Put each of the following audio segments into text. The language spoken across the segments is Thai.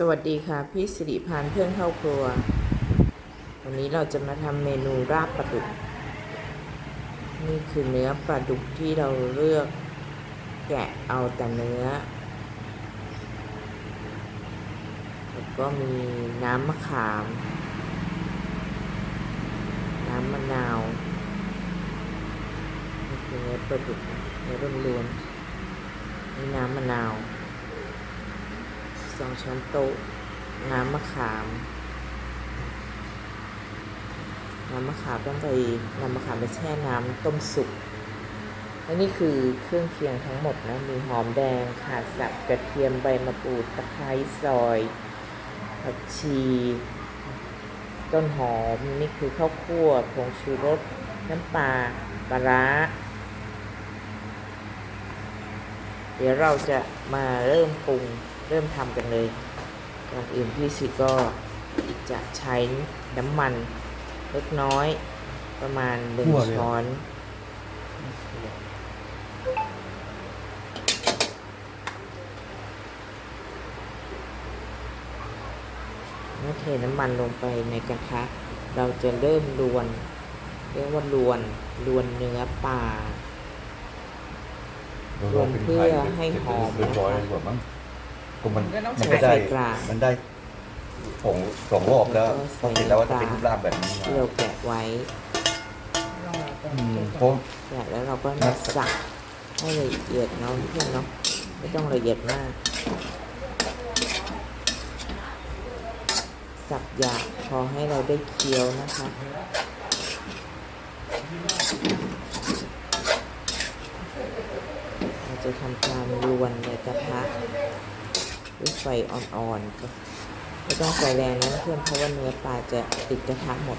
สวัสดีค่ะ พี่สิริพานเพื่อนเข้าครัว วันนี้เราจะมาทำเมนูราบปลาดุก นี่คือเนื้อปลาดุกที่เราเลือกแกะเอาแต่เนื้อ แล้วก็มีน้ำมะขาม น้ำมะนาว นี่คือเนื้อปลาดุกเนื้อล้วนๆนี่น้ำมะนาว สองช้อนโต๊ะ น้ำมะขาม น้ำมะขามต้องไปนำมะขามไปแช่น้ำต้มสุก และนี่คือเครื่องเคียงทั้งหมดนะ มีหอมแดงข่าสับกระเทียมใบมะกรูดตะไคร้ซอยผักชีต้นหอม นี่คือข้าวคั่วผงชูรส น้ำปลาปลาร้า เดี๋ยวเราจะมาเริ่มปรุง เริ่มทำกันเลยก่อนอื่นพี่สิก็จะใช้น้ำมันเล็กน้อย ประมาณหนึ่งคั่วเลยเหรอช้อนเมื่อเทน้ำมันลงไปในกระทะ เราจะเริ่มลวน เรียกว่าลวนลวนเนื้อปลารวมเพื่อให้หอมเรียบร้อยดี กว่ามั้งก็มันก็ต้องมันใช้ก็ได้ไข่ปลามัมันได้ผงสองรอบแล้วแล้วก็พอเสร็จแล้วว่าใส่จะน้ำตาลเป็นรูปร่างแบบนี้ที่เราแกะไว้อืมเพราะแกะแล้วเราก็มาสับให้ละเอียดเนาะเพื่อนเนาะไม่ต้องละเอียดมาก สับหยาบพอให้เราได้เคี้ยวนะคะ เราจะทำการรวนในกระทะ ด้วยไฟอ่อนๆก็ไม่ต้องไฟแรงนะเพื่อนเพราะว่าเนื้อปลาจะติดกระทะหมด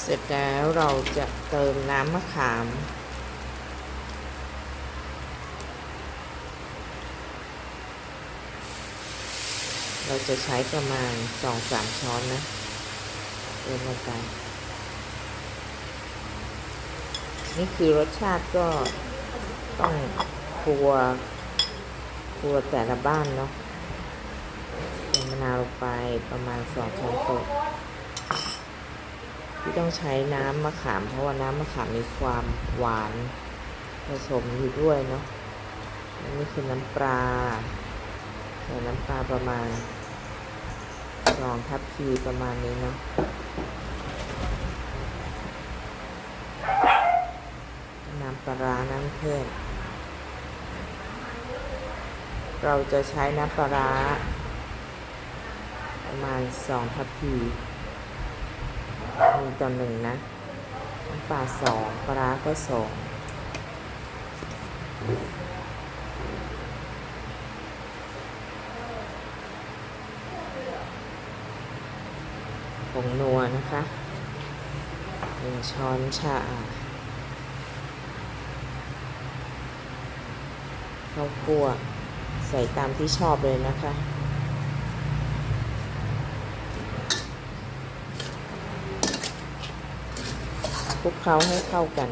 เสร็จแล้วเราจะเติมน้ำมะขาม เราจะใช้ประมาณสองสามช้อนนะเติมลงไป นี่คือรสชาติก็ต้องครัวครัวแต่ละบ้านเนาะเติมมะนาวลงไปประมาณสองช้อนโต๊ะที่ต้องใช้น้ำมะขาม เพราะว่าน้ำมะขามมีความหวานผสมอยู่ด้วยเนาะนี่คือน้ำปลา ใส่น้ำปลาประมาณสองทัพพีประมาณนี้เนาะน้ำปลาร้าน้ำเพื่อนเราจะใช้น้ำปลาร้าประมาณสองทัพพีหนึ่งต่อหนึ่งนะน้ำปลาสองปลาร้าก็สอง ผงนัวนะคะหนึ่งช้อนชาข้าวคั่วใส่ตามที่ชอบเลยนะคะคลุกเคล้าให้เข้ากัน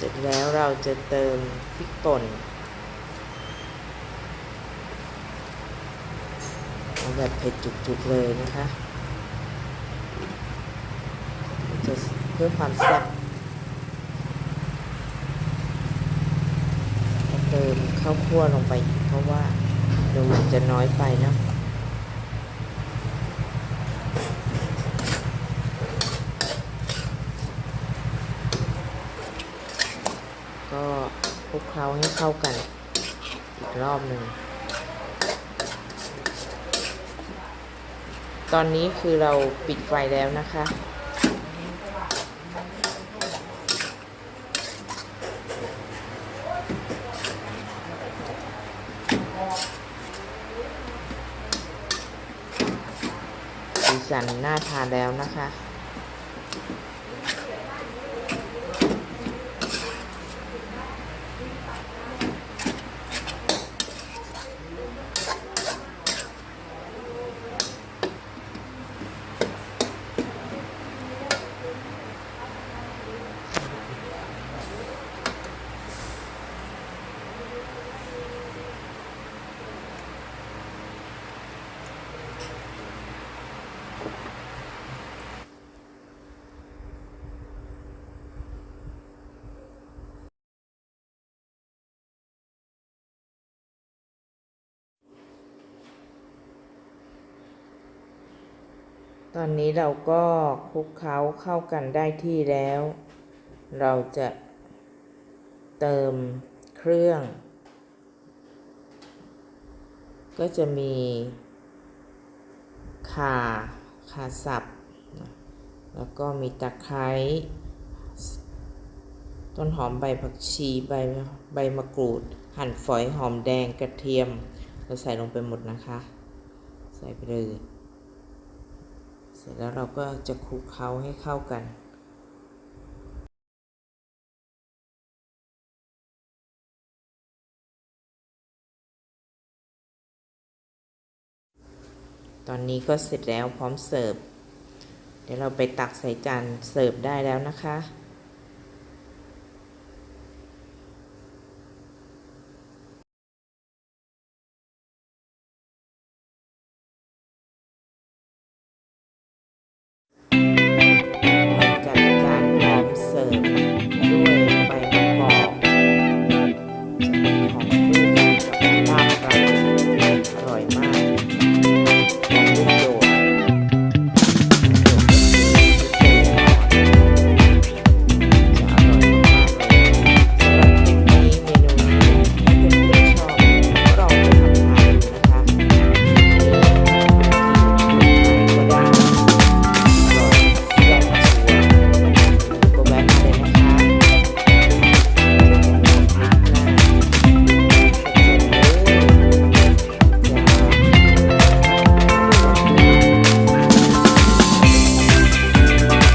เสร็จแล้ว เราจะเติมพริกป่นเอาแบบเผ็ดจุกๆเลยนะคะ จะเพื่อความแซ่บเติมข้าวคั่วลงไป เพราะว่าดูจะน้อยไปนะ ลุกเคล้าให้เข้ากัน อีกรอบหนึ่ง ตอนนี้คือเราปิดไฟแล้วนะคะ สีสันน่าทานแล้วนะคะ ตอนนี้เราก็คลุกเคล้าเข้ากันได้ที่แล้ว เราจะเติมเครื่อง ก็จะมีข่าข่าสับ แล้วก็มีตะไคร้ต้นหอมใบผักชีใบใบมะกรูด หั่นฝอยหอมแดงกระเทียม เราใส่ลงไปหมดนะคะ ใส่ไปเลย ร็จแล้วเราก็จะคลุกเคล้าให้เข้ากัน ตอนนี้ก็เสร็จแล้วพร้อมเสิร์ฟ เดี๋ยวเราไปตักใส่จานเสิร์ฟได้แล้วนะคะ